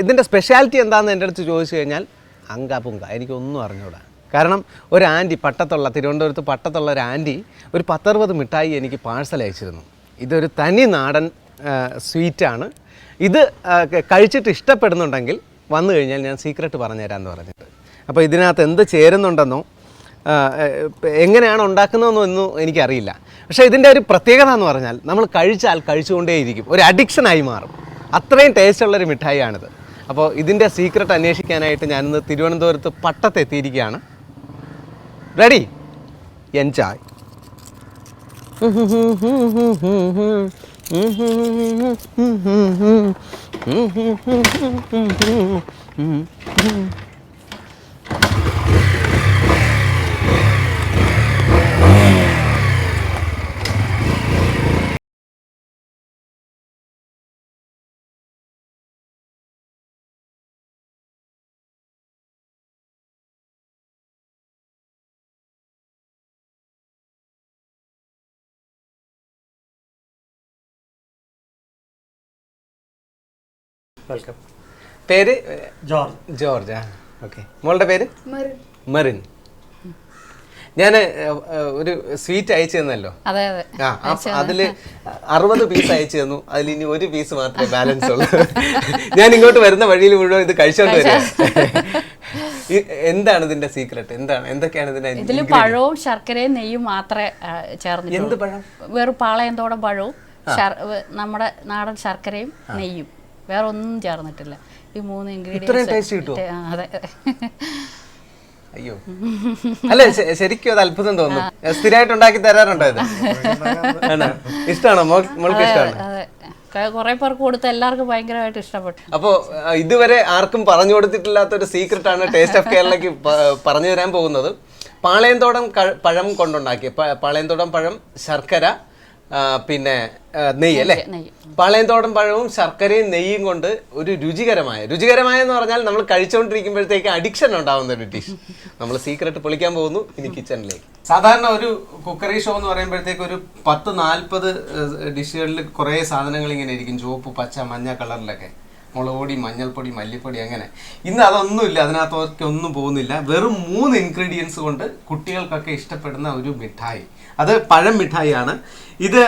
ഇതിന്റെ സ്പെഷ്യാലിറ്റി എന്താണെന്ന് എന്റെ അടുത്ത് ചോദിച്ചു കഴിഞ്ഞാൽ അങ്ക പുങ്ക എനിക്കൊന്നും അറിഞ്ഞൂടാ. കാരണം ഒരു ആന്റി പട്ടത്തുള്ള തിരുവനന്തപുരത്ത് പട്ടത്തുള്ള ഒരു ആന്റി ഒരു പത്തറുപത് മിഠായി എനിക്ക് പാഴ്സൽ അയച്ചിരുന്നു. ഇതൊരു തനി നാടൻ സ്വീറ്റാണ് ഇത് കഴിച്ചിട്ട് ഇഷ്ടപ്പെടുന്നുണ്ടെങ്കിൽ വന്നു കഴിഞ്ഞാൽ ഞാൻ സീക്രട്ട് പറഞ്ഞുതരാമെന്ന് പറഞ്ഞിട്ട്. അപ്പോൾ ഇതിനകത്ത് എന്ത് ചേരുന്നുണ്ടെന്നോ എങ്ങനെയാണ് ഉണ്ടാക്കുന്നതെന്നൊന്നും എനിക്കറിയില്ല. പക്ഷേ ഇതിന്റെ ഒരു പ്രത്യേകത എന്ന് പറഞ്ഞാൽ നമ്മൾ കഴിച്ചാൽ കഴിച്ചുകൊണ്ടേയിരിക്കും. ഒരു അഡിക്ഷനായി മാറും. അത്രയും ടേസ്റ്റുള്ളൊരു മിഠായിയാണിത്. അപ്പോൾ ഇതിന്റെ സീക്രട്ട് അന്വേഷിക്കാനായിട്ട് ഞാനിന്ന് തിരുവനന്തപുരത്ത് പട്ടത്തെത്തിയിരിക്കുകയാണ്. റെഡി എൻജോയ് വെൽക്കം പേര്? ജോർജ്. ജോർജ് ആ ഓക്കെ. മോളുടെ പേര്? മെറിൻ. ഞാൻ ഒരു സ്വീറ്റ് അയച്ചു തന്നല്ലോ. അതെ അതെ. ആ അതിൽ അറുപത് പീസ് അയച്ചു തന്നു. അതിൽ ഇനി ഒരു പീസ് മാത്രമേ ബാലൻസ് ഉള്ളൂ. ഞാൻ ഇങ്ങോട്ട് വരുന്ന വഴിയിൽ മുഴുവൻ ഇത് കഴിച്ചോണ്ട് വരാം എന്താണ് ഇതിന്റെ സീക്രട്ട് എന്താണ്? എന്തൊക്കെയാണ് ഇതിന്റെ ഇതിൽ പഴവും ശർക്കരയും നെയ്യും മാത്രമേ ചേർന്നിട്ടുള്ളൂ. എന്ത് പഴം? വെറും പാളയന്തോടെ പഴവും ശർ- നമ്മുടെ നാടൻ ശർക്കരയും നെയ്യും. വേറെ ഒന്നും ചേർന്നിട്ടില്ല. ഈ മൂന്ന്? ഇൻഗ്രീഡിയൻസ് അതെ. അയ്യോ. അല്ല ശരിക്കും അത് അത്ഭുതം തോന്നുന്നു. സ്ഥിരമായിട്ട് ഉണ്ടാക്കി തരാറുണ്ടോ ഇത് ഇഷ്ടമാണോ മോൾക്ക് ഇഷ്ടമാണ് കുറെ പേർക്ക് കൊടുത്ത് എല്ലാവർക്കും ഭയങ്കരമായിട്ട് ഇഷ്ടപ്പെട്ടു. അപ്പോ ഇതുവരെ ആർക്കും പറഞ്ഞു കൊടുത്തിട്ടില്ലാത്ത ഒരു സീക്രട്ട് ആണ് ടേസ്റ്റ് ഓഫ് കേരളക്ക് പറഞ്ഞു തരാൻ പോകുന്നത്. പാളയന്തോടം പഴം കൊണ്ടുണ്ടാക്കിയ പ- പാളയന്തോടം പഴം ശർക്കര പിന്നെ നെയ്യ് അല്ലേ? പാളയംതോടൻ പഴവും ശർക്കരയും നെയ്യും കൊണ്ട് ഒരു രുചികരമായ രുചികരമായ എന്ന് പറഞ്ഞാൽ നമ്മൾ കഴിച്ചുകൊണ്ടിരിക്കുമ്പോഴത്തേക്ക് അഡിക്ഷൻ ഉണ്ടാവുന്ന ഒരു ഡിഷ് നമ്മൾ സീക്രട്ട് പൊളിക്കാൻ പോകുന്നു ഇനി കിച്ചണിലേക്ക് സാധാരണ ഒരു കുക്കറി ഷോ എന്ന് പറയുമ്പോഴത്തേക്ക് ഒരു പത്ത് നാൽപ്പത് ഡിഷുകളിൽ കുറേ സാധനങ്ങൾ ഇങ്ങനെ ഇരിക്കും. ചുവപ്പ് പച്ച മഞ്ഞ കളറിലൊക്കെ മുളക് പൊടി മഞ്ഞൾപ്പൊടി മല്ലിപ്പൊടി അങ്ങനെ. ഇന്ന് അതൊന്നുമില്ല അതിനകത്തൊക്കെ ഒന്നും പോകുന്നില്ല. വെറും മൂന്ന് ഇൻഗ്രീഡിയൻസ് കൊണ്ട് കുട്ടികൾക്കൊക്കെ ഇഷ്ടപ്പെടുന്ന ഒരു മിഠായി. അത് പഴം മിഠായിയാണ്. ഇത്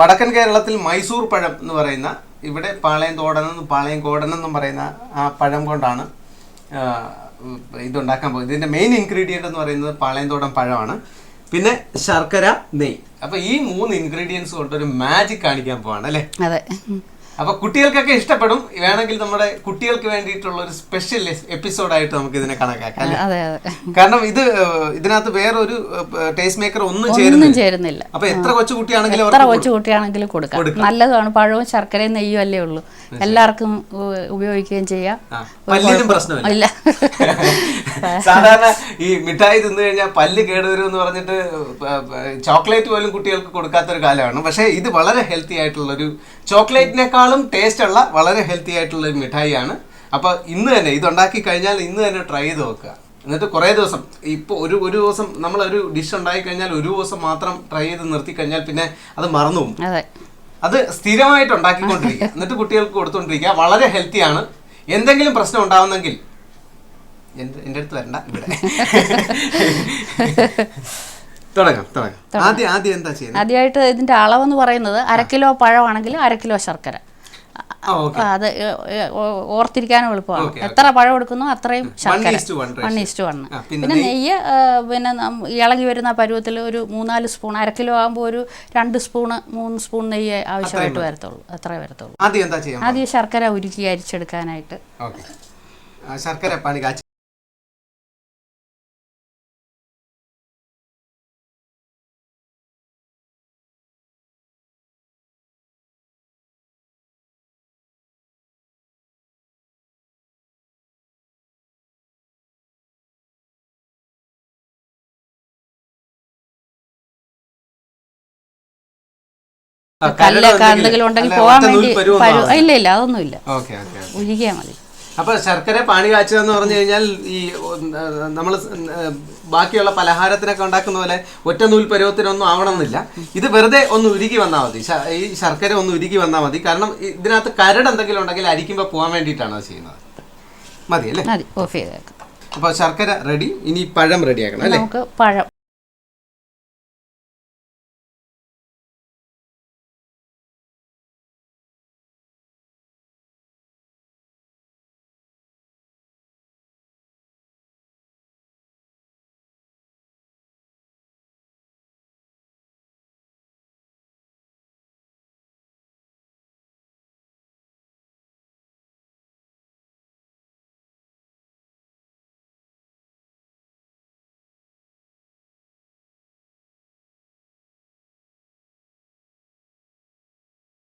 വടക്കൻ കേരളത്തിൽ മൈസൂർ പഴം എന്ന് പറയുന്ന ഇവിടെ പാളയം തോടനെന്നും പാളയം കോടനെന്നും പറയുന്ന ആ പഴം കൊണ്ടാണ് ഇതുണ്ടാക്കാൻ പോകുന്നത്. ഇതിന്റെ മെയിൻ ഇൻഗ്രീഡിയന്റ് എന്ന് പറയുന്നത് പാളയന്തോടൻ പഴമാണ്. പിന്നെ ശർക്കര നെയ് അപ്പൊ ഈ മൂന്ന് ഇൻഗ്രീഡിയൻസ് കൊണ്ട് ഒരു മാജിക് കാണിക്കാൻ പോവാണ് അല്ലേ? അതെ. അപ്പൊ കുട്ടികൾക്കൊക്കെ ഇഷ്ടപ്പെടും. വേണമെങ്കിൽ നമ്മുടെ കുട്ടികൾക്ക് വേണ്ടിയിട്ടുള്ള ഒരു സ്പെഷ്യൽ എപ്പിസോഡായിട്ട് നമുക്ക് ഇതിനെ കണക്കാക്കാം കാരണം ഇത് ഇതിനകത്ത് വേറൊരു ടേസ്റ്റ് മേക്കർ ഒന്നും ഒന്നും ചേരുന്നില്ല. അപ്പൊ എത്ര കൊച്ചു കുട്ടിയാണെങ്കിലും എത്ര കൊച്ചു കുട്ടിയാണെങ്കിലും കൊടുക്കാം. നല്ലതാണ്. പഴവും ശർക്കരയും നെയ്യും അല്ലേ ഉള്ളൂ. എല്ലാവർക്കും ഉപയോഗിക്കുകയും ചെയ്യാം. പല്ലിനും പ്രശ്നമില്ല. സാധാരണ ഈ മിഠായി തിന്നു കഴിഞ്ഞാൽ പല്ല് കേടുവരും എന്ന് പറഞ്ഞിട്ട് ചോക്ലേറ്റ് പോലും കുട്ടികൾക്ക് കൊടുക്കാത്തൊരു കാലമാണ്. പക്ഷേ ഇത് വളരെ ഹെൽത്തി ആയിട്ടുള്ള ഒരു ചോക്ലേറ്റിനേക്കാളും ടേസ്റ്റ് ഉള്ള വളരെ ഹെൽത്തി ആയിട്ടുള്ള ഒരു മിഠായിയാണ്. അപ്പോൾ ഇന്ന് തന്നെ ഇത് ഉണ്ടാക്കി കഴിഞ്ഞാൽ ഇന്ന് തന്നെ ട്രൈ ചെയ്ത് നോക്കുക. എന്നിട്ട് കുറേ ദിവസം ഇപ്പോൾ ഒരു ഒരു ദിവസം നമ്മൾ ഒരു ഡിഷ് ഉണ്ടാക്കി കഴിഞ്ഞാൽ ഒരു ദിവസം മാത്രം ട്രൈ ചെയ്ത് നിർത്തി കഴിഞ്ഞാൽ പിന്നെ അത് മറന്നു പോകും. അതെ. സ്ഥിരമായിട്ട് ഉണ്ടാക്കിക്കൊണ്ടിരിക്കുക. എന്നിട്ട് കുട്ടികൾക്ക് കൊടുത്തുകൊണ്ടിരിക്കുക വളരെ ഹെൽത്തി ആണ്. എന്തെങ്കിലും പ്രശ്നം ഉണ്ടാവുന്നെങ്കിൽ എന്റെ അടുത്ത് വരണ്ട ഇവിടെ. തുടങ്ങാം തുടങ്ങാം. ആദ്യം ആദ്യം എന്താ ചെയ്യുന്നത്? ആദ്യമായിട്ട് ഇതിന്റെ അളവെന്ന് പറയുന്നത് അര കിലോ പഴമാണെങ്കിൽ അര കിലോ ശർക്കര. അത് ഓർത്തിരിക്കാനും എളുപ്പമാണ്. എത്ര പഴം എടുക്കുന്നു അത്രയും ശർക്കര. വൺ ഈസ്റ്റ് വൺ പിന്നെ നെയ്യ് പിന്നെ ഇളകി വരുന്ന പരുവത്തിൽ ഒരു മൂന്നാൽ സ്പൂൺ അര കിലോ ആകുമ്പോൾ ഒരു രണ്ട് സ്പൂണ് മൂന്ന് സ്പൂൺ നെയ്യ് ആവശ്യമായിട്ട് വരത്തുള്ളൂ. അത്രേ വരത്തുള്ളൂ. ആദ്യം ശർക്കര ഉരുക്കി അരിച്ചെടുക്കാനായിട്ട്. ശർക്കര പാനി കാച്ചി കണ്ടുകൾ ഉണ്ടെങ്കിൽ പോവാൻ പോകാൻ വേണ്ടി. ഇല്ല ഇല്ല അതൊന്നും ഇല്ല. ഓക്കെ ഓക്കെ ഉരുകിയാൽ മതി. അപ്പൊ ശർക്കര പാണി കാച്ചുക എന്ന് പറഞ്ഞു കഴിഞ്ഞാൽ ഈ നമ്മൾ ബാക്കിയുള്ള പലഹാരത്തിനൊക്കെ ഉണ്ടാക്കുന്ന പോലെ ഒറ്റ നൂൽ പരുവത്തിനൊന്നും ആവണമെന്നില്ല. ഇത് വെറുതെ ഒന്ന് ഉരുകി വന്നാൽ മതി. ഈ ശർക്കര ഒന്ന് ഉരുകി വന്നാൽ മതി. കാരണം ഇതിനകത്ത് കരട് എന്തെങ്കിലും ഉണ്ടെങ്കിൽ അരിക്കുമ്പോൾ പോകാൻ വേണ്ടിയിട്ടാണ് അത് ചെയ്യുന്നത്. മതി അല്ലേ അപ്പൊ ശർക്കര റെഡി ഇനി പഴം റെഡിയാക്കണം അല്ലേ? നമുക്ക് പഴം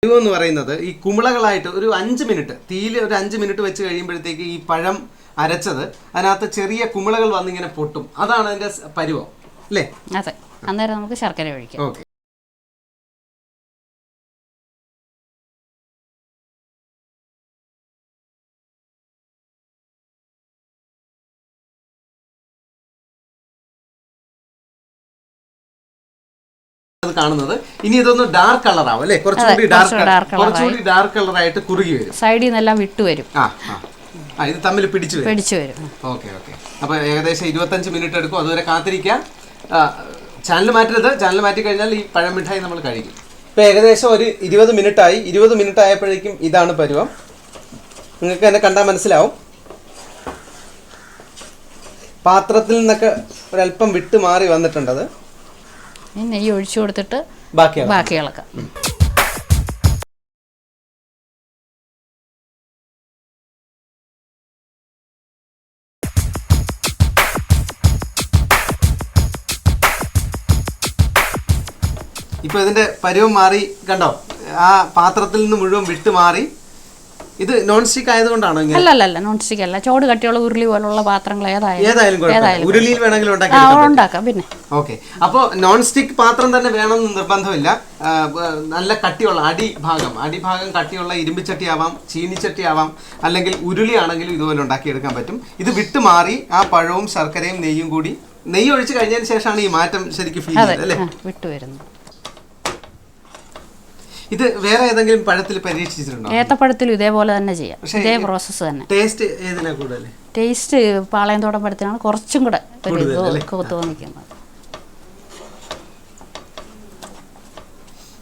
പരുവം എന്ന് പറയുന്നത് ഈ കുമിളകളായിട്ട് ഒരു അഞ്ച് മിനിറ്റ് തീയിൽ ഒരു അഞ്ച് മിനിറ്റ് വെച്ച് കഴിയുമ്പോഴത്തേക്ക് ഈ പഴം അരച്ചത് അതിനകത്ത് ചെറിയ കുമിളകൾ വന്നിങ്ങനെ പൊട്ടും. അതാണ് അതിന്റെ പരിവം പരുവം. അല്ലേ? അതെ. അന്നേരം നമുക്ക് ശർക്കര ഒഴിക്കാം. ഓക്കെ. അത് കാണുന്നത്. ഇനി ഇതൊന്ന് ഡാർക്ക് കളർ ആവും അല്ലേ? കുറച്ചുകൂടി ഡാർക്ക് കുറച്ചുകൂടി ഡാർക്ക് കളർ ആയിട്ട് കുറുകി വരും. സൈഡിൽ നിന്നെല്ലാം വിട്ടു വരും. ആ ആ. ഇത് തമ്മിൽ പിടിച്ചു വരും. പിടിച്ചു വരും. Okay okay. അപ്പോൾ ഏകദേശം ഇരുപത്തഞ്ച് മിനിറ്റ് എടുക്കും. അതുവരെ കാത്തിരിക്കാം. ചാനൽ മാറ്റരുത്. ചാനൽ മാറ്റി കഴിഞ്ഞാൽ ഈ പഴം മിഠായി നമ്മൾ കഴിക്കും. ഇപ്പോൾ ഏകദേശം ഒരു ഇരുപത് മിനിറ്റ് ആയി. ഇരുപത് മിനിറ്റ് ആയപ്പോഴേക്കും ഇതാണ് പരുവം. നിങ്ങൾക്ക് എന്നെ കണ്ടാൽ മനസ്സിലാവും. പാത്രത്തിൽ നിന്നൊക്കെ ഒരല്പം വിട്ട് മാറി വന്നിട്ടുണ്ടത്. ഇനി നെയ്യ് ഒഴിച്ചു കൊടുത്തിട്ട് ബാക്കി ഇളക്കാം ഇപ്പൊ ഇതിന്റെ പരുവം മാറി കണ്ടോ? ആ പാത്രത്തിൽ നിന്ന് മുഴുവൻ വിട്ട് മാറി ഇത് നോൺ സ്റ്റിക്ക് ആയതുകൊണ്ടാണ് അല്ല അല്ല അല്ല നോൺ സ്റ്റിക്ക് അല്ല. ചോട് കട്ടിയുള്ള ഉരുളി പോലുള്ള പാത്രങ്ങൾ ഏതായാലും ഉരുളിയിൽ വേണമെങ്കിലും ഉണ്ടാക്കി പിന്നെ. ഓക്കെ. അപ്പോൾ നോൺ സ്റ്റിക്ക് പാത്രം തന്നെ വേണമെന്ന് നിർബന്ധമില്ല. നല്ല കട്ടിയുള്ള അടിഭാഗം അടിഭാഗം കട്ടിയുള്ള ഇരുമ്പിച്ചട്ടി ആവാം ചീനിച്ചട്ടി ആവാം അല്ലെങ്കിൽ ഉരുളി ആണെങ്കിലും ഇതുപോലെ ഉണ്ടാക്കിയെടുക്കാൻ പറ്റും. ഇത് വിട്ടുമാറി ആ പഴവും ശർക്കരയും നെയ്യും കൂടി നെയ്യ് ഒഴിച്ച് കഴിഞ്ഞതിന് ശേഷമാണ് ഈ മാറ്റം ശരിക്കും ഫീൽ ചെയ്യുന്നത് അല്ലേ? വിട്ടുവരുന്നത്. വിട്ടു വരുന്നു ഇത് വേറെ ഏതെങ്കിലും പഴത്തിൽ പരീക്ഷിച്ചിട്ടുണ്ടോ? ഏത്തപ്പഴത്തിലും ഇതേപോലെ തന്നെ ചെയ്യാം. ഇതേ പ്രോസസ്സ് തന്നെ. ടേസ്റ്റ് ഏതിനാ കൂടുതൽ ടേസ്റ്റ് പാളയംതോടം പഴത്തിനാണ് കുറച്ചും കൂടെ ഒരു തോന്നിക്കുന്നത്.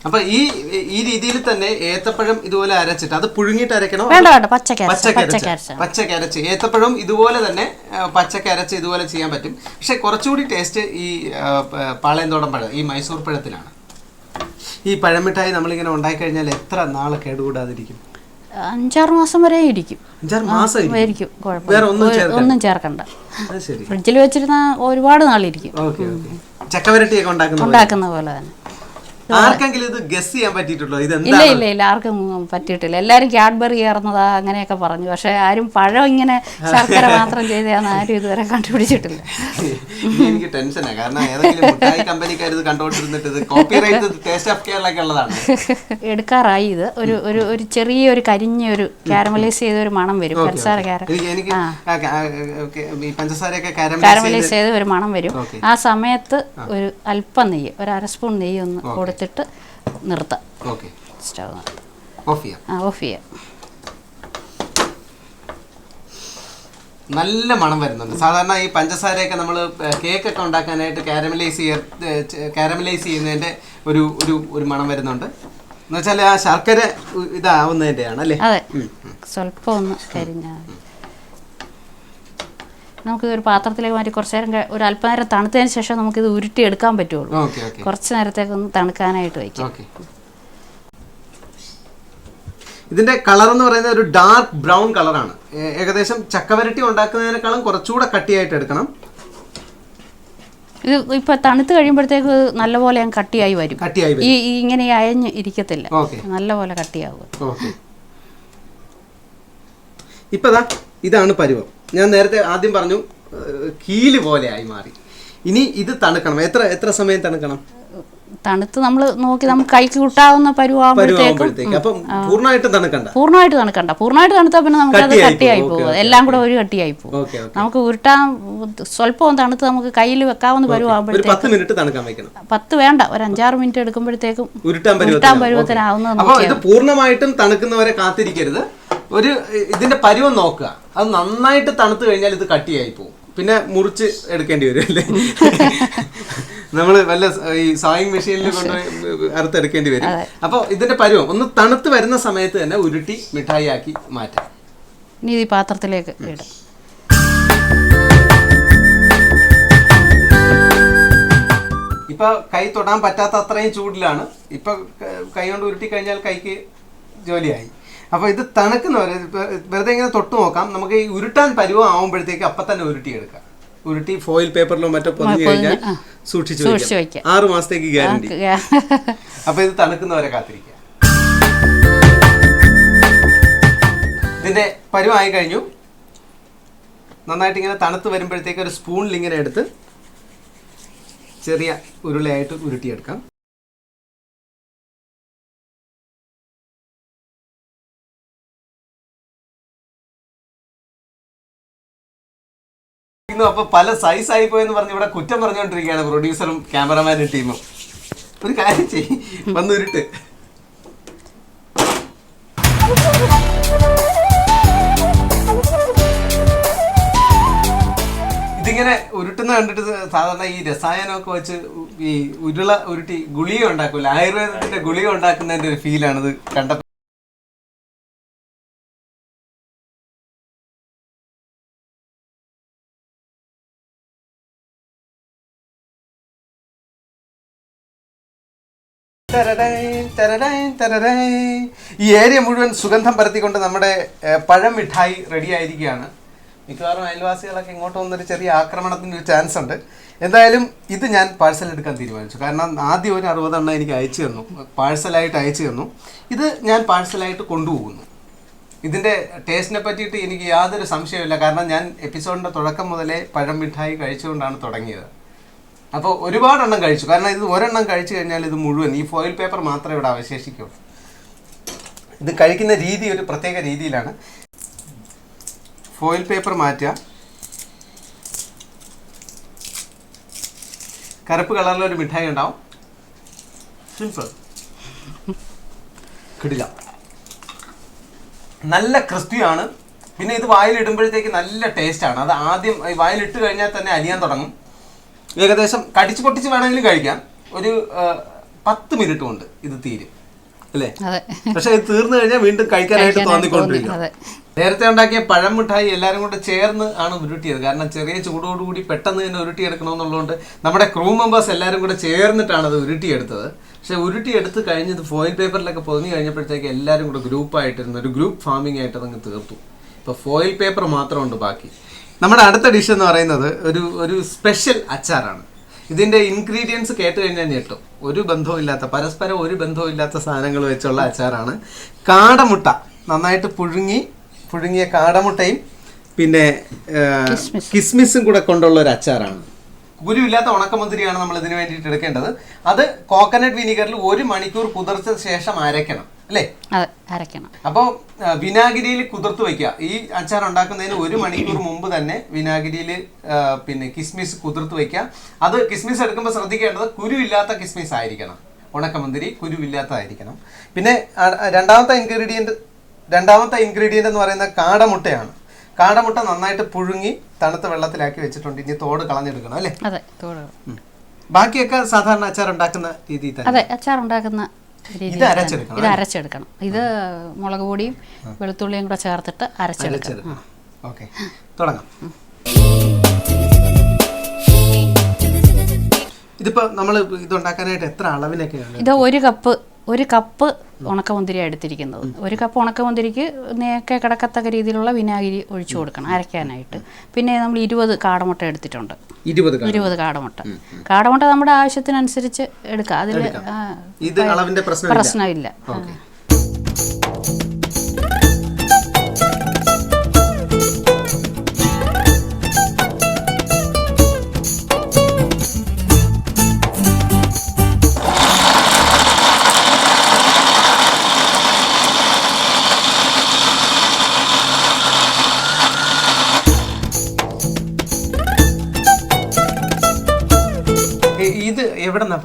അപ്പൊ ഈ ഈ രീതിയിൽ തന്നെ ഏത്തപ്പഴം ഇതുപോലെ അരച്ചിട്ട് അത് പുഴുങ്ങിയിട്ട് അരക്കണോ വേണ്ട വേണ്ട പച്ചക്കരച്ച പച്ചക്കരച്ച്. ഏത്തപ്പഴം ഇതുപോലെ തന്നെ പച്ചക്കരച്ച് ഇതുപോലെ ചെയ്യാൻ പറ്റും. പക്ഷെ കുറച്ചുകൂടി ടേസ്റ്റ് ഈ ആ, പ- പഴം ഈ മൈസൂർ പഴത്തിലാണ് ഈ പഴമിഠായി നമ്മളിങ്ങനെ ഉണ്ടാക്കി കഴിഞ്ഞാൽ എത്ര നാളെ കേടുകൂടാതിരിക്കും? അഞ്ചാറ് മാസം വരെ ഇരിക്കും. അഞ്ചാറ് മാസം ഇരിക്കും. വേറെ ഒന്നും ചേർക്കണ്ട. ഒന്നും ചേർക്കണ്ട. ഫ്രിഡ്ജിൽ വെച്ചിരുന്ന ഒരുപാട് നാളിരിക്കും. ചക്കവരട്ടിയൊക്കെ ഉണ്ടാക്കുന്ന പോലെ തന്നെ. ആർക്കെങ്കിലും ഇത് ഗസ് ചെയ്യാൻ പറ്റിയിട്ടുള്ളൂ ഇത് ഇല്ല ഇല്ല ഇല്ല ആർക്കും പറ്റിയിട്ടില്ല. എല്ലാരും കാഡ്ബറി കയറുന്നതാ അങ്ങനെയൊക്കെ പറഞ്ഞു. പക്ഷെ ആരും പഴം ഇങ്ങനെ ശർക്കര മാത്രം ചെയ്തതാന്ന് ആരും ഇതുവരെ കണ്ടുപിടിച്ചിട്ടില്ല. എനിക്ക് ടെൻഷനാ കാരണം ഏതെങ്കിലും മിഠായി കമ്പനിക്കാർ ഇത് കണ്ടുകൊണ്ടിരുന്നിട്ട് ഇത് കോപ്പിറൈറ്റ് ടേസ്റ്റ് ഓഫ് കേരള ഉള്ളതാണ്. എടുക്കാറായി ഇത്. ഒരു ഒരു ഒരു ചെറിയ ഒരു കരിഞ്ഞ ഒരു കാരമലൈസ് ചെയ്ത ഒരു മണം വരും. പഞ്ചസാര കാരമലൈസ് ചെയ്ത ഒരു മണം വരും. ആ സമയത്ത് ഒരു അല്പം നെയ്യ് ഒരു അര സ്പൂൺ നെയ്യ് ഒന്ന് കൊടുത്തിട്ട് നിർത്താം. സ്റ്റവ് നിർത്താം. ഓഫ് ചെയ്യാം. ആ ഓഫ് ചെയ്യാം. നല്ല മണം വരുന്നുണ്ട്. സാധാരണ ഈ പഞ്ചസാരയൊക്കെ നമ്മൾ കേക്ക് ഒക്കെ ഉണ്ടാക്കാനായിട്ട് കാരമലൈസ് ചെയ്യ കാരമലൈസ് ചെയ്യുന്നതിന്റെ ഒരു ഒരു ഒരു മണം വരുന്നുണ്ട്. എന്ന് വെച്ചാൽ ആ ശർക്കര ഇതാവുന്നതിന്റെയാണ് അല്ലേ അതെ. സ്വല്പം ഒന്ന് കരിഞ്ഞാൽ. നമുക്ക് ഒരു പാത്രത്തിലേക്ക് മാറ്റി കുറച്ച് നേരം ഒരു അല്പനേരം തണുത്തതിന് ശേഷം നമുക്കിത് ഉരുട്ടി എടുക്കാൻ പറ്റുള്ളൂ കുറച്ച് നേരത്തേക്ക് ഒന്ന് തണുക്കാനായിട്ട് വയ്ക്കും. ഇതിന്റെ കളർ എന്ന് പറയുന്നത് ഒരു ഡാർക്ക് ബ്രൗൺ കളറാണ്. ഏകദേശം ചക്കവരട്ടി ഉണ്ടാക്കുന്നതിനേക്കാളും കുറച്ചുകൂടെ കട്ടിയായിട്ട് എടുക്കണം. ഇത് ഇപ്പൊ തണുത്ത് കഴിയുമ്പോഴത്തേക്ക് നല്ലപോലെ ഞാൻ കട്ടിയായി വരും. കട്ടിയായി ഈ ഇങ്ങനെ അയഞ്ഞ് ഇരിക്കത്തില്ല. നല്ലപോലെ കട്ടിയാവും ഇപ്പൊ ഇതാണ് പരുവം. ഞാൻ നേരത്തെ ആദ്യം പറഞ്ഞു കീൽ പോലെ ആയി മാറി. ഇനി ഇത് തണുക്കണം. എത്ര എത്ര സമയം തണുക്കണം? തണുത്ത് നമ്മൾ നോക്കി നമുക്ക് കൈക്ക് കിട്ടാവുന്ന പരുവാകുമ്പോഴത്തേക്കും പൂർണമായിട്ടും തണുക്കണ്ട. പൂർണമായിട്ട് തണുക്കണ്ട. പൂർണമായിട്ട് തണുത്താൽ പിന്നെ നമുക്ക് കട്ടിയായി കട്ടിയായി പോകും. എല്ലാം കൂടെ ഒരു കട്ടിയായി പോകും. നമുക്ക് ഉരുട്ടാൻ സ്വല്പം തണുത്ത് നമുക്ക് കയ്യിൽ വെക്കാവുന്ന പരുവാകുമ്പോഴത്തേക്കും പത്ത് വേണ്ട. ഒരു അഞ്ചാറ് മിനിറ്റ് എടുക്കുമ്പോഴത്തേക്കും ഉരുട്ടാൻ ഉരുട്ടാൻ പരുവത്തിനാവും. പരുവത്തിനാവുന്നത് പൂർണമായിട്ടും തണുക്കുന്നവരെ കാത്തിരിക്കരുത്. ഒരു ഇതിന്റെ പരുവം നോക്കുക. അത് നന്നായിട്ട് തണുത്ത് കഴിഞ്ഞാൽ ഇത് കട്ടിയായി പോകും പിന്നെ മുറിച്ച് എടുക്കേണ്ടി വരും അല്ലേ? നമ്മൾ വല്ല ഈ സോയിങ് മെഷീനിൽ കൊണ്ടുപോയി അറുത്തെടുക്കേണ്ടി വരും. അപ്പൊ ഇതിന്റെ പരുവം ഒന്ന് തണുത്ത് വരുന്ന സമയത്ത് തന്നെ ഉരുട്ടി മിഠായി ആക്കി മാറ്റാം. ഇനി ഈ പാത്രത്തിലേക്ക് ഇടും. ഇപ്പൊ കൈ തൊടാൻ പറ്റാത്ത അത്രയും ചൂടിലാണ്. ഇപ്പൊ കൈ കൊണ്ട് ഉരുട്ടി കഴിഞ്ഞാൽ കൈക്ക് ജോലിയായി. അപ്പൊ ഇത് തണുക്കുന്നവരെ പോലെ വെറുതെ ഇങ്ങനെ തൊട്ട് നോക്കാം. നമുക്ക് ഈ ഉരുട്ടാൻ പരുവം ആവുമ്പോഴത്തേക്ക് അപ്പൊ തന്നെ ഉരുട്ടി എടുക്കാം. ഉരുട്ടി ഫോയിൽ പേപ്പറിലോ മറ്റോ പൊതിഞ്ഞു കഴിഞ്ഞാൽ. സൂക്ഷിച്ചു വെക്കാം. ആറ് മാസത്തേക്ക് ഗ്യാരണ്ടി അപ്പൊ ഇത് തണുക്കുന്നവരെ കാത്തിരിക്കാം. ഇതിന്റെ പരുവായി കഴിഞ്ഞു. നന്നായിട്ട് ഇങ്ങനെ തണുത്ത് വരുമ്പോഴത്തേക്ക് ഒരു സ്പൂണിൽ ഇങ്ങനെ എടുത്ത് ചെറിയ ഉരുളയായിട്ട് ഉരുട്ടിയെടുക്കാം. ഇന്ന് അപ്പൊ പല സൈസ് ആയി പോയെന്ന് പറഞ്ഞ് ഇവിടെ കുറ്റം പറഞ്ഞുകൊണ്ടിരിക്കുകയാണ് പ്രൊഡ്യൂസറും ക്യാമറമാനും ടീമും ഒരു കാര്യം ചെയ് വന്നുരുട്ട് ഇതിങ്ങനെ ഉരുട്ടുന്ന കണ്ടിട്ട് സാധാരണ ഈ രസായനമൊക്കെ വെച്ച് ഈ ഉരുള ഉരുട്ടി ഗുളിക ഉണ്ടാക്കൂല? ആയുർവേദത്തിന്റെ ഗുളിക ഉണ്ടാക്കുന്നതിന്റെ ഒരു ഫീലാണ് ഇത് കണ്ട ഈ ഏരിയ മുഴുവൻ സുഗന്ധം പരത്തിക്കൊണ്ട് നമ്മുടെ പഴം മിഠായി റെഡി ആയിരിക്കുകയാണ്. മിക്കവാറും അയൽവാസികളൊക്കെ ഇങ്ങോട്ട് വന്നൊരു ചെറിയ ആക്രമണത്തിന് ഒരു ചാൻസ് ഉണ്ട്. എന്തായാലും ഇത് ഞാൻ പാഴ്സൽ എടുക്കാൻ തീരുമാനിച്ചു. കാരണം ആദ്യം ഒരു അറുപതെണ്ണം എനിക്ക് അയച്ചു തന്നു. പാഴ്സലായിട്ട് അയച്ചു തന്നു. ഇത് ഞാൻ പാഴ്സലായിട്ട് കൊണ്ടുപോകുന്നു. ഇതിന്റെ ടേസ്റ്റിനെ പറ്റിയിട്ട് എനിക്ക് യാതൊരു സംശയമില്ല കാരണം ഞാൻ എപ്പിസോഡിന്റെ തുടക്കം മുതലേ പഴം മിഠായി കഴിച്ചുകൊണ്ടാണ് തുടങ്ങിയത്. അപ്പോൾ ഒരുപാട് ഒരുപാടെണ്ണം കഴിച്ചു. കാരണം ഇത് ഒരെണ്ണം കഴിച്ചു കഴിഞ്ഞാൽ ഇത് മുഴുവൻ ഈ ഫോയിൽ പേപ്പർ മാത്രമേ ഇവിടെ അവശേഷിക്കുള്ളൂ ഇത് കഴിക്കുന്ന രീതി ഒരു പ്രത്യേക രീതിയിലാണ്. ഫോയിൽ പേപ്പർ മാറ്റുക. കറുപ്പ് കളറിൽ ഒരു മിഠായി ഉണ്ടാവും. സിമ്പിൾ കിടില. നല്ല ക്രിസ്പിയാണ് പിന്നെ ഇത് വായിലിടുമ്പോഴത്തേക്ക് നല്ല ടേസ്റ്റാണ് അത് ആദ്യം വായിലിട്ട് കഴിഞ്ഞാൽ തന്നെ അലിയാൻ തുടങ്ങും. ഏകദേശം കടിച്ചു പൊട്ടിച്ച് വേണമെങ്കിലും കഴിക്കാം. ഒരു പത്ത് മിനിറ്റ് കൊണ്ട് ഇത് തീരും. അല്ലേ? പക്ഷെ ഇത് തീർന്നു കഴിഞ്ഞാൽ വീണ്ടും കഴിക്കാനായിട്ട് തോന്നിക്കൊണ്ടിരിക്കും. നേരത്തെ ഉണ്ടാക്കിയ പഴം മിഠായി എല്ലാവരും കൂടെ ചേർന്ന് ആണ് ഉരുട്ടിയത്. കാരണം ചെറിയ ചൂടോടുകൂടി പെട്ടെന്ന് തന്നെ ഉരുട്ടിയെടുക്കണമെന്നുള്ളതുകൊണ്ട് നമ്മുടെ ക്രൂ മെമ്പേഴ്സ് എല്ലാവരും കൂടെ ചേർന്നിട്ടാണ് അത് ഉരുട്ടിയെടുത്തത്. പക്ഷെ ഉരുട്ടിയെടുത്ത് കഴിഞ്ഞത് ഫോയിൽ പേപ്പറിലൊക്കെ പൊതിഞ്ഞു കഴിഞ്ഞപ്പോഴത്തേക്ക് എല്ലാവരും കൂടെ ഗ്രൂപ്പായിട്ടിരുന്ന ഒരു ഗ്രൂപ്പ് ഫാമിംഗ് ആയിട്ട് അതങ്ങ് തീർത്തു. ഇപ്പോൾ ഫോയിൽ പേപ്പർ മാത്രമുണ്ട് ബാക്കി. നമ്മുടെ അടുത്ത ഡിഷ് എന്ന് പറയുന്നത് ഒരു ഒരു സ്പെഷ്യൽ അച്ചാറാണ്. ഇതിന്റെ ഇൻഗ്രീഡിയൻസ് കേട്ട് കഴിഞ്ഞാൽ ഞെട്ടും. ഒരു ബന്ധവുമില്ലാത്ത പരസ്പരം ഒരു ബന്ധവുമില്ലാത്ത സാധനങ്ങൾ വെച്ചുള്ള അച്ചാറാണ്. കാടമുട്ട. നന്നായിട്ട് പുഴുങ്ങി പുഴുങ്ങിയ കാടമുട്ടയും പിന്നെ കിസ്മിസും. കൂടെ കൊണ്ടുള്ള ഒരു അച്ചാറാണ്. കുരുവില്ലാത്ത ഉണക്കമുന്തിരിയാണ് നമ്മൾ ഇതിന് വേണ്ടിയിട്ട് എടുക്കേണ്ടത്. അത് കോക്കനട്ട് വിനീഗറിൽ ഒരു മണിക്കൂർ കുതിർച്ച ശേഷം അരയ്ക്കണം. അല്ലേ? അതെ അരയ്ക്കണം. അപ്പോൾ വിനാഗിരിയിൽ കുതിർത്ത് വെക്കുക. ഈ അച്ചാർ ഉണ്ടാക്കുന്നതിന് ഒരു മണിക്കൂർ മുമ്പ് തന്നെ വിനാഗിരിയിൽ പിന്നെ കിസ്മിസ് കുതിർത്ത് വെക്കുക. അത് കിസ്മിസ് എടുക്കുമ്പോൾ ശ്രദ്ധിക്കേണ്ടത് കുരുവില്ലാത്ത കിസ്മിസ് ആയിരിക്കണം. ഉണക്കമുന്തിരി കുരുവില്ലാത്തതായിരിക്കണം. പിന്നെ രണ്ടാമത്തെ ഇൻഗ്രീഡിയന്റ് രണ്ടാമത്തെ ഇൻഗ്രീഡിയന്റ് എന്ന് പറയുന്നത് കാടമുട്ടയാണ്. കാടമുട്ട നന്നായിട്ട് പുഴുങ്ങി തണുത്ത വെള്ളത്തിലാക്കി വെച്ചിട്ടുണ്ട്. ഇനി തോട് കളഞ്ഞെടുക്കണം അല്ലേ? അതെ തോട്. ബാക്കിയൊക്കെ സാധാരണ അച്ചാർ ഉണ്ടാക്കുന്ന രീതിയിൽ തന്നെ. അതെ അച്ചാർ ഉണ്ടാക്കുന്ന ഇത് അരച്ചെടുക്കണം ഇത് ഇത് മുളക് പൊടിയും വെളുത്തുള്ളിയും കൂടെ ചേർത്തിട്ട് അരച്ചെടുക്കണം. ഓക്കെ. തുടങ്ങാം. ഇതിപ്പോ നമ്മൾ ഇതുണ്ടാക്കാനായിട്ട് എത്ര അളവിനൊക്കെയാണ് ഇത് ഒരു കപ്പ് ഒരു കപ്പ് ഉണക്കമുന്തിരിയാണ് എടുത്തിരിക്കുന്നത്. ഒരു കപ്പ് ഉണക്കമുന്തിരിക്ക് നേക്കെ കിടക്കത്തക്ക രീതിയിലുള്ള വിനാഗിരി ഒഴിച്ചു കൊടുക്കണം അരയ്ക്കാനായിട്ട്. പിന്നെ നമ്മൾ ഇരുപത് കാടമുട്ട എടുത്തിട്ടുണ്ട്. ഇരുപത് കാടമുട്ട. കാടമുട്ട. നമ്മുടെ ആവശ്യത്തിനനുസരിച്ച് എടുക്കാം. അതിൽ പ്രശ്നമില്ല.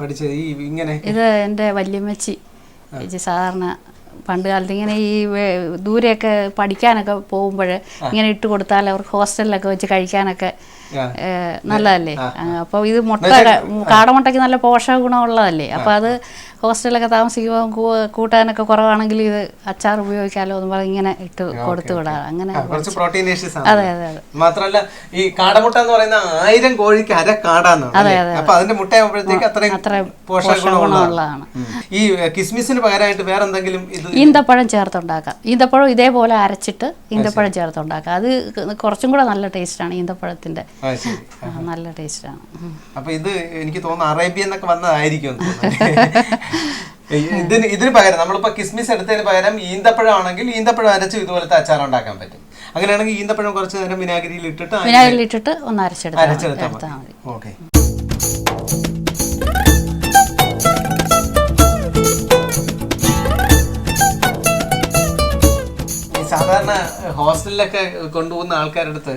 പഠിച്ചത്? ഈ ഇങ്ങനെ? ഇത് എന്റെ വല്യമ്മച്ചി. ചേച്ചി സാധാരണ പണ്ട് കാലത്ത് ഇങ്ങനെ ഈ ദൂരെയൊക്കെ പഠിക്കാനൊക്കെ പോകുമ്പോൾ ഇങ്ങനെ ഇട്ട് കൊടുത്താൽ അവർക്ക് ഹോസ്റ്റലിലൊക്കെ വെച്ച് കഴിക്കാനൊക്കെ. നല്ലതല്ലേ? അപ്പോൾ ഇത് മുട്ട കാടമുട്ടയ്ക്ക് നല്ല പോഷക ഗുണമുള്ളതല്ലേ? അപ്പോൾ അത് ഹോസ്റ്റലിലൊക്കെ താമസിക്കുമ്പോൾ കൂട്ടാനൊക്കെ കുറവാണെങ്കിൽ ഇത് അച്ചാർ ഉപയോഗിക്കാമല്ലോ എന്ന് പറഞ്ഞ് ഇങ്ങനെ ഇട്ട് കൊടുത്തു വിടാം അങ്ങനെ കുറച്ച് പ്രോട്ടീനേഷ്യസ് അതെ അതെ അതെ. മാത്രല്ല ഈ കാടമുട്ട എന്ന് പറയുന്ന ആയിരം കോഴിക്ക് അര കാടാന്ന് അതെ അതെ അപ്പൊ അതിന്റെ മുട്ടയാകുമ്പോഴത്തേക്ക് അത്രയും അത്രയും ഈ കിസ്മിസിന് പകരമായിട്ട് വേറെ എന്തെങ്കിലും ഇത് ഈന്തപ്പഴം ചേർത്തുണ്ടാക്കാം. ഈന്തപ്പഴം ഇതേപോലെ അരച്ചിട്ട് ഈന്തപ്പഴം ചേർത്തുണ്ടാക്കാം. അത് കുറച്ചും കൂടെ നല്ല ടേസ്റ്റാണ് ഈന്തപ്പഴത്തിന്റെ. നല്ല ടേസ്റ്റാണ്. ആണ് അപ്പൊ ഇത് എനിക്ക് തോന്നുന്നു അറേബ്യ എന്നൊക്കെ വന്നതായിരിക്കും ഇതിന് ഇതിന് പകരം നമ്മളിപ്പോ കിസ്മിസ് എടുത്തതിന് പകരം ഈന്തപ്പഴം ആണെങ്കിൽ ഈന്തപ്പഴം അരച്ച് ഇതുപോലത്തെ അച്ചാർ ഉണ്ടാക്കാൻ പറ്റും. അങ്ങനെയാണെങ്കിൽ ഈന്തപ്പഴം കുറച്ച് നേരം വിനാഗിരിയിൽ ഇട്ടിട്ട് വിനാഗിരിയിൽ ഇട്ടിട്ട് ഒന്ന് അരച്ചെടുത്താൽ മതി. ഓക്കെ. ഈ സാധാരണ ഹോസ്റ്റലിലൊക്കെ കൊണ്ടുപോകുന്ന ആൾക്കാരുടെ അടുത്ത്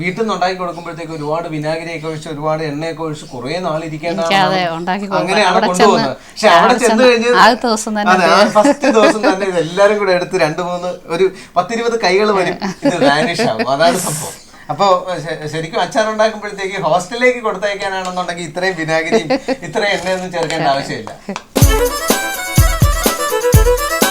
വീട്ടിൽ നിന്ന് ഉണ്ടാക്കി കൊടുക്കുമ്പോഴത്തേക്ക് ഒരുപാട് വിനാഗിരിയൊക്കെ ഒഴിച്ച് ഒരുപാട് എണ്ണയൊക്കെ ഒഴിച്ച് കുറേ നാളിരിക്കേണ്ട. അങ്ങനെയാണ് കൊണ്ടുപോകുന്നത്. പക്ഷെ അവിടെ ചെന്ന് കഴിഞ്ഞ് അതെ ഫസ്റ്റ് ദിവസം തന്നെ ഇത് എല്ലാരും കൂടെ എടുത്ത് രണ്ട് മൂന്ന് ഒരു പത്തിരുപത് കൈകൾ വരും. ഇത് വാനിഷ് ആവും. അതാണ് സംഭവം. അപ്പോ ശരിക്കും അച്ചാർ ഉണ്ടാക്കുമ്പോഴത്തേക്ക് ഹോസ്റ്റലിലേക്ക് കൊടുത്തയക്കാനാണെന്നുണ്ടെങ്കിൽ ഇത്രയും വിനാഗിരിയും ഇത്രയും എണ്ണയൊന്നും ചേർക്കേണ്ട ആവശ്യമില്ല.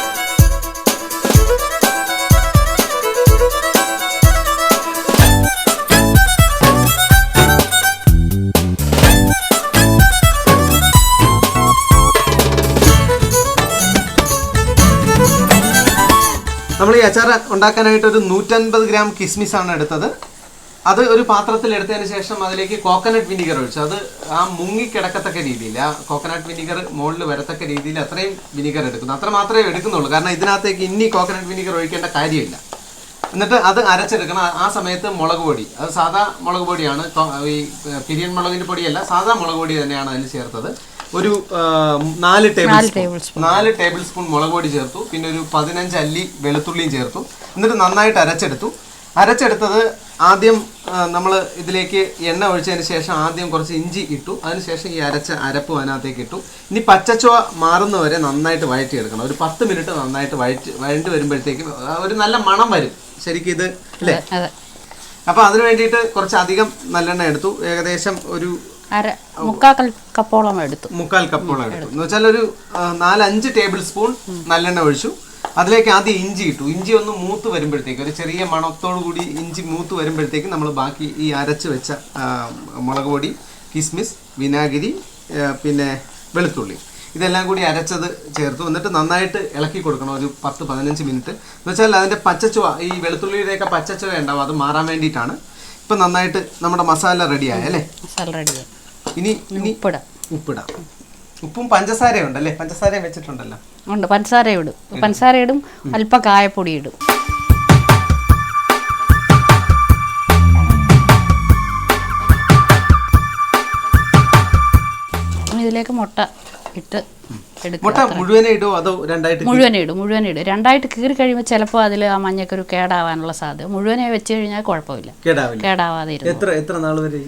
നമ്മൾ ഈ അച്ചാർ ഉണ്ടാക്കാനായിട്ട് ഒരു നൂറ്റൻപത് ഗ്രാം കിസ്മിസ് ആണ് എടുത്തത്. അത് ഒരു പാത്രത്തിൽ എടുത്തതിന് ശേഷം അതിലേക്ക് കോക്കനട്ട് വിനിഗർ ഒഴിച്ചു. അത് ആ മുങ്ങി കിടക്കത്തക്ക രീതിയിൽ ആ കോക്കനട്ട് വിനിഗർ മുകളിൽ വരത്തക്ക രീതിയിൽ അത്രയും വിനിഗർ എടുക്കുന്നു. അത്ര മാത്രമേ എടുക്കുന്നുള്ളൂ. കാരണം ഇതിനകത്തേക്ക് ഇനി കോക്കനട്ട് വിനിഗർ ഒഴിക്കേണ്ട കാര്യമില്ല. എന്നിട്ട് അത് അരച്ചെടുക്കണം. ആ- സമയത്ത് മുളക് പൊടി. അത് സാധാ മുളക് പൊടിയാണ്. ഈ പിരിയൻ മുളകിന്റെ പൊടിയല്ല സാധാ മുളക് പൊടി തന്നെയാണ് അതിന് ചേർത്തത്. ഒരു നാല് ടേബിൾ സ്പൂൺ നാല് ടേബിൾ സ്പൂൺ മുളക് പൊടി ചേർത്തു. പിന്നെ ഒരു പതിനഞ്ച് അല്ലി വെളുത്തുള്ളിയും ചേർത്തു. എന്നിട്ട് നന്നായിട്ട് അരച്ചെടുത്തു. അരച്ചെടുത്തത് ആദ്യം നമ്മൾ ഇതിലേക്ക് എണ്ണ ഒഴിച്ചതിന് ശേഷം ആദ്യം കുറച്ച് ഇഞ്ചി ഇട്ടു. അതിനുശേഷം ഈ അരച്ച അരപ്പും അതിനകത്തേക്ക് ഇട്ടു. ഇനി പച്ചച്ചുവ മാറുന്നവരെ നന്നായിട്ട് വഴറ്റിയെടുക്കണം. ഒരു പത്ത് മിനിറ്റ് നന്നായിട്ട് വഴറ്റി വഴണ്ടി വരുമ്പോഴത്തേക്കും ഒരു നല്ല മണം വരും. ശരിക്കും ഇത് അല്ലേ? അപ്പം അതിന് വേണ്ടിയിട്ട് കുറച്ച് അധികം നല്ലെണ്ണ എടുത്തു. ഏകദേശം ഒരു അര മുക്കാൽ കപ്പോളം എടുത്തു. മുക്കാൽ കപ്പോളം എടുത്തു. എന്ന് വെച്ചാൽ ഒരു നാലഞ്ച് ടേബിൾ സ്പൂൺ നല്ലെണ്ണ ഒഴിച്ചു. അതിലേക്ക് ആദ്യം ഇഞ്ചി ഇട്ടു. ഇഞ്ചി ഒന്ന് മൂത്ത് വരുമ്പോഴത്തേക്ക് ഒരു ചെറിയ മണത്തോടു കൂടി ഇഞ്ചി മൂത്ത് വരുമ്പോഴത്തേക്ക് നമ്മൾ ബാക്കി ഈ അരച്ച് വെച്ച മുളക് പൊടി കിസ്മിസ് വിനാഗിരി പിന്നെ വെളുത്തുള്ളി. ഇതെല്ലാം കൂടി അരച്ചത് ചേർത്ത്. എന്നിട്ട് നന്നായിട്ട് ഇളക്കി കൊടുക്കണം ഒരു പത്ത് പതിനഞ്ച് മിനിറ്റ്. എന്ന് വെച്ചാൽ അതിന്റെ പച്ചച്ചുവ ഈ വെളുത്തുള്ളിയുടെയൊക്കെ പച്ചച്ചുവ ഉണ്ടാവും അത് മാറാൻ വേണ്ടിയിട്ടാണ്. ഇപ്പം നന്നായിട്ട് നമ്മുടെ മസാല റെഡിയായല്ലേ മസാല റെഡി ഇനി ഇനി ഉപ്പിടാം. ഉപ്പിടാം. ഉപ്പും പഞ്ചസാരയും ഉണ്ടല്ലേ? പഞ്ചസാരയും വെച്ചിട്ടുണ്ടല്ലോ. ഉണ്ട് പഞ്ചസാര ഇടും. പഞ്ചസാര ഇടും അല്പം കായപ്പൊടി ഇടും. ഇതിലേക്ക് മുട്ട ഇട്ട് മുട്ട മുഴുവനെ ഇടുമോ അതോ രണ്ടായിട്ട് മുഴുവനെ ഇടും മുഴുവനെ ഇടും. രണ്ടായിട്ട് കീറി കഴിയുമ്പോൾ ചിലപ്പോൾ അതിൽ ആ മഞ്ഞക്കൊരു കേടാവാനുള്ള സാധ്യത. മുഴുവനെ വെച്ച് കഴിഞ്ഞാൽ കുഴപ്പമില്ല. കേടാവാതെ എത്ര എത്ര നാൾ വരെ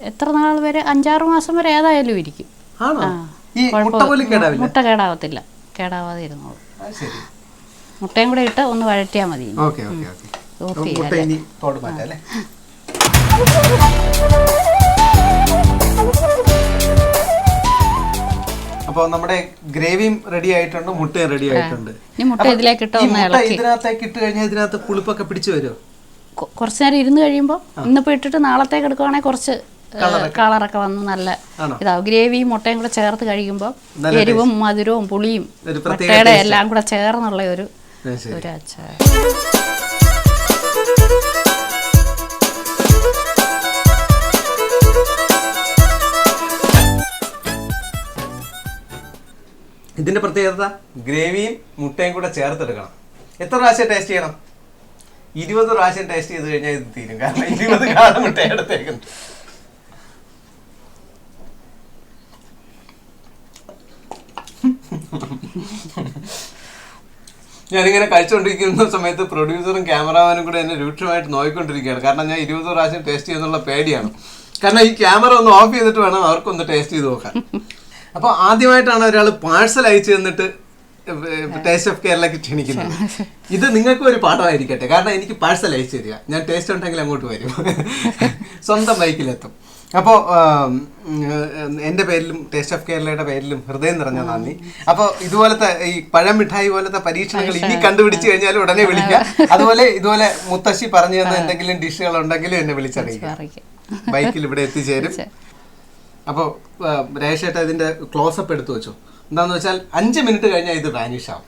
എത്ര നാൾ വരെ? അഞ്ചാറ് മാസം വരെ ഏതായാലും ഇരിക്കും. ആ. മുട്ട കേടാവത്തില്ല. കേടാവാതെ ഇരുന്നോളൂ. മുട്ടയും കൂടെ ഇട്ട് ഒന്ന് വഴറ്റിയാൽ മതി ഓഫ് ചെയ്യാം അപ്പോൾ നമ്മുടെ ഗ്രേവിയും റെഡി ആയിട്ടുണ്ട് മുട്ടയും റെഡി ആയിട്ടുണ്ട്. മുട്ട ഇതിലേക്ക് ഇട്ട് ഇതിനകത്തേക്ക് ഇട്ട് കഴിഞ്ഞാൽ ഇതിനകത്ത് പുളിപ്പൊക്കെ പിടിച്ചു വരുമോ? കുറച്ച് നേരം ഇരുന്ന് കഴിയുമ്പോൾ ഇന്നിപ്പോൾ ഇട്ടിട്ട് നാളത്തേക്ക് എടുക്കുവാണെങ്കിൽ കുറച്ച് കളറൊക്കെ. വന്ന് നല്ല? ഇതാവും. ഗ്രേവിയും മുട്ടയും കൂടെ ചേർത്ത് കഴിയുമ്പോൾ എരിവും മധുരവും പുളിയും മുട്ടയുടെ എല്ലാം കൂടെ ചേർന്നുള്ള ഒരു ഒരു അച്ചാർ. ഇതിന്റെ പ്രത്യേകത ഗ്രേവിയും മുട്ടയും കൂടെ ചേർത്തെടുക്കണം. എത്ര പ്രാവശ്യം ടേസ്റ്റ് ചെയ്യണം? ഇരുപത് പ്രാവശ്യം ടേസ്റ്റ് ചെയ്ത് കഴിഞ്ഞാൽ ഇത് തീരും. കാരണം ഇരുപത് കാലം മുട്ട ഞാനിങ്ങനെ കഴിച്ചുകൊണ്ടിരിക്കുന്ന സമയത്ത് പ്രൊഡ്യൂസറും ക്യാമറാമാനും കൂടെ എന്നെ രൂക്ഷമായിട്ട് നോക്കിക്കൊണ്ടിരിക്കുകയാണ് കാരണം ഞാൻ ഇരുപത് പ്രാവശ്യം ടേസ്റ്റ് ചെയ്യുന്നുള്ള പേടിയാണ്. കാരണം ഈ ക്യാമറ ഒന്ന് ഓഫ് ചെയ്തിട്ട് വേണം അവർക്കൊന്ന് ടേസ്റ്റ് ചെയ്ത് നോക്കാൻ. അപ്പോൾ ആദ്യമായിട്ടാണ് ഒരാൾ പാഴ്സൽ അയച്ചു തന്നിട്ട് ടേസ്റ്റ് ഓഫ് കേരളക്ക് ക്ഷണിക്കുന്നത് ഇത് നിങ്ങൾക്ക് ഒരു പാഠമായിരിക്കട്ടെ. കാരണം എനിക്ക് പാഴ്സൽ അയച്ചു തരിക. ഞാൻ ടേസ്റ്റ് ഉണ്ടെങ്കിൽ അങ്ങോട്ട് വരും. സ്വന്തം ബൈക്കിലെത്തും അപ്പോൾ എന്റെ പേരിലും ടേസ്റ്റ് ഓഫ് കേരളയുടെ പേരിലും ഹൃദയം നിറഞ്ഞ നന്ദി. അപ്പോൾ ഇതുപോലത്തെ ഈ പഴം മിഠായി പോലത്തെ പരീക്ഷണങ്ങൾ ഇനി കണ്ടുപിടിച്ചു കഴിഞ്ഞാൽ ഉടനെ വിളിക്കാം. അതുപോലെ ഇതുപോലെ മുത്തശ്ശി പറഞ്ഞു തന്ന എന്തെങ്കിലും ഡിഷുകൾ ഉണ്ടെങ്കിലും എന്നെ വിളിച്ചറിയിക്കാം. ബൈക്കിൽ ഇവിടെ എത്തിച്ചേരും. അപ്പോൾ രേഷേട്ട ഇതിന്റെ ക്ലോസപ്പ് എടുത്തു വെച്ചു. എന്താന്ന് വെച്ചാൽ അഞ്ച് മിനിറ്റ് കഴിഞ്ഞാൽ ഇത് വാനിഷ് ആവും.